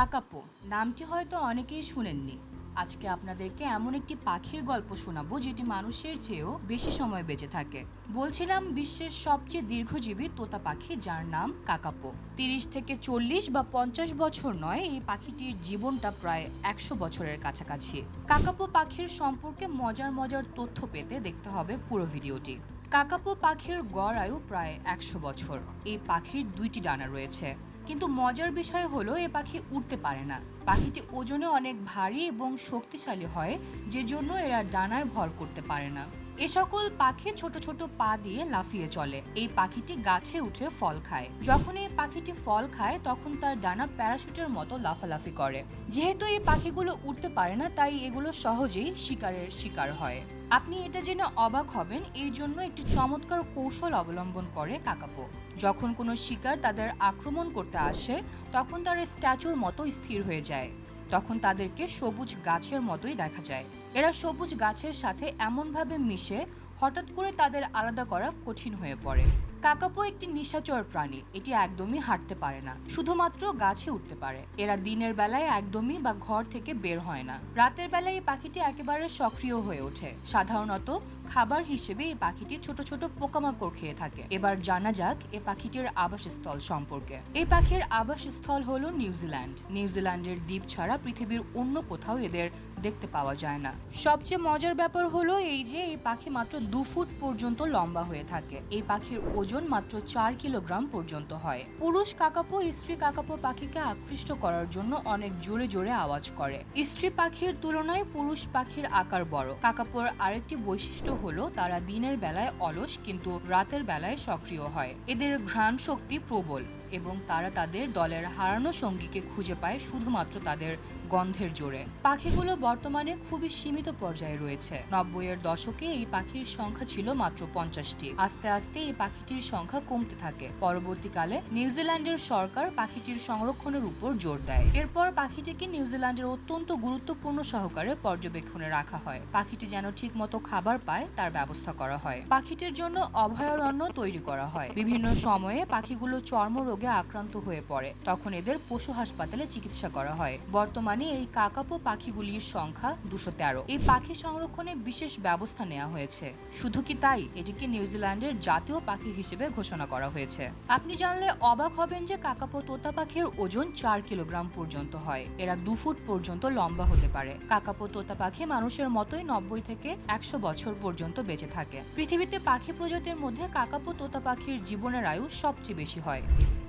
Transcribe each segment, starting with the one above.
Kakapo, নামটি হয়তো অনেকেই শুনেননি। আজকে আপনাদেরকে এমন একটি পাখির গল্প শোনাবো, যেটি মানুষের চেয়েও বেশি সময় বেঁচে থাকে। বলছিলাম বিশ্বের সবচেয়ে দীর্ঘজীবী তোতা পাখি, যার নাম কাকাপো। তিরিশ থেকে চল্লিশ বা পঞ্চাশ বছর নয়, এই পাখিটির জীবনটা প্রায় একশো বছরের কাছাকাছি। কাকাপো পাখির সম্পর্কে মজার মজার তথ্য পেতে দেখতে হবে পুরো ভিডিওটি। কাকাপো পাখির গড় আয়ু প্রায় একশো বছর। এই পাখির দুইটি ডানা রয়েছে। কিন্তু মজার বিষয় হলো এ পাখি উঠতে পারে না। পাখিটি ওজনে অনেক ভারী এবং শক্তিশালী হয়, যে জন্য এরা ডানায় ভর করতে পারে না। এ সকল পাখি ছোট ছোট পা দিয়ে লাফিয়ে চলে। এই পাখিটি গাছে উঠে ফল খায়। যখন এই পাখিটি ফল খায়, তখন তার ডানা প্যারাশুটের মতো লাফালাফি করে। যেহেতু এই পাখিগুলো উঠতে পারে না, তাই এগুলো সহজেই শিকারের শিকার হয়। আপনি এটা জেনে অবাক হবেন, এই জন্য একটি চমৎকার কৌশল অবলম্বন করে কাকাপো। যখন কোনো শিকার তাদের আক্রমণ করতে আসে, তখন তারা স্ট্যাচুর মতো স্থির হয়ে যায়। তখন তাদেরকে সবুজ গাছের মতোই দেখা যায়। এরা সবুজ গাছের সাথে এমনভাবে মিশে হঠাৎ করে তাদের আলাদা করা কঠিন হয়ে পড়ে। কাকাপো একটি নিশাচর প্রাণী। এটি একদমই হাঁটতে পারে না। শুধুমাত্র গাছে উঠতে পারে। এরা দিনের বেলায় একদমই বা ঘর থেকে বের হয় না। রাতের বেলায় এই পাখিটি একেবারে সক্রিয় হয়ে ওঠে। সাধারণত খাবার হিসেবে এই পাখিটি ছোট ছোট পোকামাকড় খেয়ে থাকে। এবার জানা যাক এই পাখিটির আবাসস্থল সম্পর্কে। এই পাখির আবাসস্থল হলো নিউজিল্যান্ড। নিউজিল্যান্ডের দ্বীপ ছাড়া পৃথিবীর অন্য কোথাও এদের দেখতে পাওয়া যায় না। সবচেয়ে মজার ব্যাপার হলো এই যে, এই পাখি মাত্র দু ফুট পর্যন্ত লম্বা হয়ে থাকে। এই পাখির ওজন মাত্র চার কিলোগ্রাম পর্যন্ত হয়। পুরুষ কাকাপো, স্ত্রী কাকাপো পাখিকে আকৃষ্ট করার জন্য অনেক জোরে জোরে আওয়াজ করে। স্ত্রী পাখির তুলনায় পুরুষ পাখির আকার বড়। কাকাপোর আরেকটি বৈশিষ্ট্য হল, তারা দিনের বেলায় অলস কিন্তু রাতের বেলায় সক্রিয় হয়। এদের ঘ্রাণ শক্তি প্রবল। এবং তারা তাদের দলের হারানো সঙ্গীকে খুঁজে পায় শুধুমাত্র তাদের গন্ধের জোরে। পাখিগুলো বর্তমানে খুবই সীমিত পর্যায়ে রয়েছে। নব্বইয়ের দশকে এই পাখির সংখ্যা ছিল মাত্র পঞ্চাশটি। আস্তে আস্তে এই পাখিটির সংখ্যা কমতে থাকে। পরবর্তীকালে নিউজিল্যান্ডের সরকার পাখিটির সংরক্ষণের উপর জোর দেয়। এরপর পাখিটিকে নিউজিল্যান্ডের অত্যন্ত গুরুত্বপূর্ণ সহকারে পর্যবেক্ষণে রাখা হয়। পাখিটি যেন ঠিকমতো খাবার পায়, তার ব্যবস্থা করা হয়। পাখিটির জন্য অভয়ারণ্য তৈরি করা হয়। বিভিন্ন সময়ে পাখিগুলো চর্মরোগে আক্রান্ত হয়ে পড়ে। তখন এদের পশু হাসপাতালে চিকিৎসা করা হয়। বর্তমানে এই কাকাপো পাখিগুলির সংখ্যা দুশো তেরো। এই পাখি সংরক্ষণে বিশেষ ব্যবস্থা নেওয়া হয়েছে। শুধু কি তাই? এটিকে নিউজিল্যান্ডের জাতীয় পাখি হিসেবে ঘোষণা করা হয়েছে। আপনি জানলে অবাক হবেন যে কাকাপো তোতা পাখির ওজন চার কিলোগ্রাম পর্যন্ত হয়। এরা দু ফুট পর্যন্ত লম্বা হতে পারে। কাকাপো তোতা পাখি মানুষের মতোই নব্বই থেকে একশো বছর পর্যন্ত বেঁচে থাকে। পৃথিবীতে পাখি প্রজাতির মধ্যে কাকাপো তোতা পাখির জীবনের আয়ু সবচেয়ে বেশি হয়।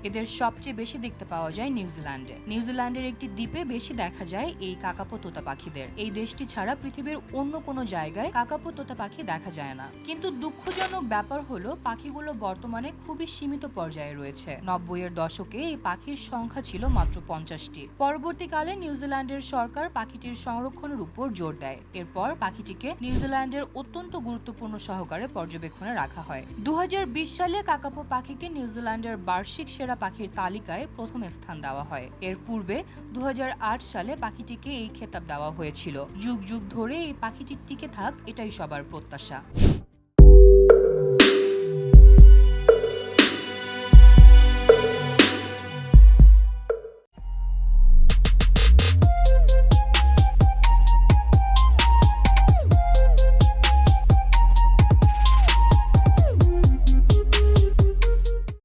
এদের সবচেয়ে বেশি দেখতে পাওয়া যায় নিউজিল্যান্ডে নিউজিল্যান্ডের একটি দ্বীপে বেশি দেখা যায় এই কাকাপো তোতা পাখিদের। এই দেশটি ছাড়া পৃথিবীর অন্য কোনো জায়গায় কাকাপো তোতা পাখি দেখা যায় না। কিন্তু দুঃখজনক ব্যাপার হলো, পাখিগুলো বর্তমানে খুবই সীমিত পর্যায়ে রয়েছে। নব্বইয়ের দশকে এই পাখির সংখ্যা ছিল মাত্র পঞ্চাশটি। পরবর্তীকালে নিউজিল্যান্ডের সরকার পাখিটির সংরক্ষণের উপর জোর দেয়। এরপর পাখিটিকে নিউজিল্যান্ডের অত্যন্ত গুরুত্বপূর্ণ সহকারে পর্যবেক্ষণে রাখা হয়। দু হাজার বিশ সালে কাকাপো পাখিকে নিউজিল্যান্ডের বার্ষিক সেরা পাখির তালিকায় প্রথম স্থান দেওয়া হয়। এর পূর্বে দু হাজার আট সালে পাখিটিকে এই খেতাব দেওয়া হয়েছিল। যুগ যুগ ধরে এই পাখিটির টিকে থাক, এটাই সবার প্রত্যাশা।